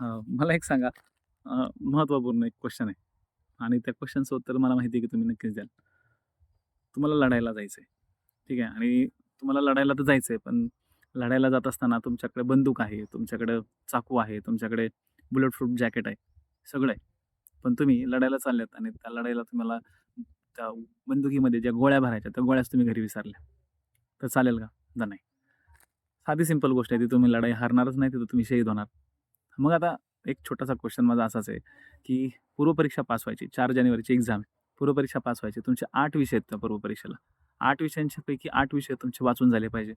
मला एक सांगा महत्त्वपूर्ण एक क्वेश्चन आहे आणि त्या क्वेश्चनचं उत्तर मला माहिती आहे की तुम्ही नक्कीच द्याल. तुम्हाला लढायला जायचं आहे. ठीक आहे आणि तुम्हाला लढायला तर जायचं आहे, पण लढायला जात असताना तुमच्याकडे बंदूक आहे, तुमच्याकडे चाकू आहे, तुमच्याकडे बुलेट प्रूफ जॅकेट आहे, सगळं आहे. पण तुम्ही लढायला चालल्यात आणि त्या लढाईला तुम्हाला त्या बंदुकीमध्ये ज्या गोळ्या भरायच्या, त्या गोळ्याच तुम्ही घरी विसरल्या. तर चालेल का? नाही. साधी सिंपल गोष्ट आहे ती तुम्ही लढाई हारणारच नाही, तिथं तुम्ही शहीद होणार. मग आता एक छोटासा क्वेश्चन माझा असाच आहे, की पूर्वपरीक्षा पास व्हायची चार जानेवारीची एक्झाम आहे. पूर्वपरीक्षा पास व्हायची. तुमचे आठ विषय आहेत त्या पूर्वपरीक्षेला. आठ विषयांच्यापैकी आठ विषय तुमचे वाचून झाले पाहिजे.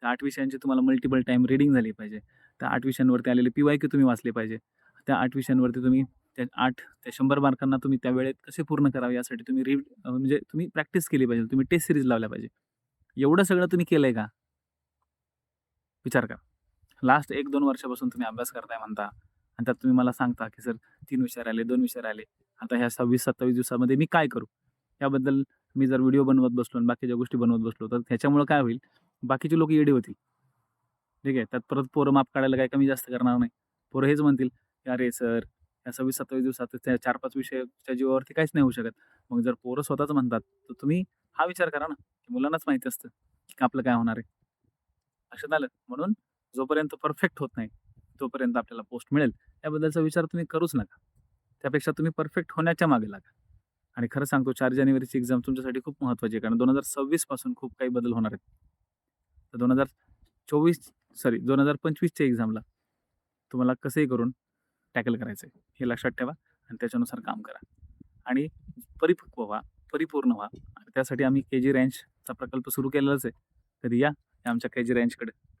त्या आठ विषयांची तुम्हाला मल्टिपल टाईम रीडिंग झाली पाहिजे. त्या आठ विषयांवरती आलेले पी-वाय-क्यू तुम्ही वाचले पाहिजे. त्या आठ विषयांवरती तुम्ही त्या आठ त्या शंभर मार्कांना तुम्ही त्या वेळेत कसे पूर्ण करावे यासाठी तुम्ही रीड म्हणजे तुम्ही प्रॅक्टिस केली पाहिजे. तुम्ही टेस्ट सिरीज लावल्या पाहिजे. एवढं सगळं तुम्ही केलं आहे का? विचार करा. लास्ट 1-2 वर्षापासून तुम्ही अभ्यास करताय म्हणता आणि त्यात तुम्ही मला सांगता, की सर तीन विषय राहिले, दोन विषय राहिले. आता ह्या 26-27 दिवसामध्ये मी काय करू? याबद्दल मी जर व्हिडिओ बनवत बसलो आणि बाकीच्या गोष्टी बनवत बसलो, तर त्याच्यामुळं काय होईल? बाकीचे लोक येडे होतील. ठीक आहे. त्यात परत पोरं माप काढायला काय कमी जास्त करणार नाही. पोरं हेच म्हणतील, की "अरे सर, या 26-27 दिवसात त्या 4-5 विषयाच्या जीवावरती काहीच नाही होऊ शकत." मग जर पोरं स्वतःच म्हणतात, तर तुम्ही हा विचार करा ना, की मुलांनाच माहिती असतं, की आपलं काय होणार आहे. लक्षात आलं? म्हणून जोपर्यंत परफेक्ट होत नाही, तोपर्यंत आपल्याला पोस्ट मिळेल, याबद्दलचा विचार तुम्ही करूच नका. त्यापेक्षा तुम्ही परफेक्ट होण्याच्या मागे लागा. आणि खरं सांगतो चार जानेवारीची एक्झाम तुमच्यासाठी खूप महत्त्वाची आहे. कारण दोन हजार सव्वीसपासून खूप काही बदल होणार आहेत. तर 2024 सॉरी 2025च्या एक्झामला तुम्हाला कसंही करून टॅकल करायचं आहे. हे लक्षात ठेवा आणि त्याच्यानुसार काम करा. आणि परिपक्व व्हा, परिपूर्ण व्हा आणि त्यासाठी आम्ही के-जी रेंजचा प्रकल्प सुरू केलेलाच आहे. तरी या आमच्या के-जी रेंजकडे.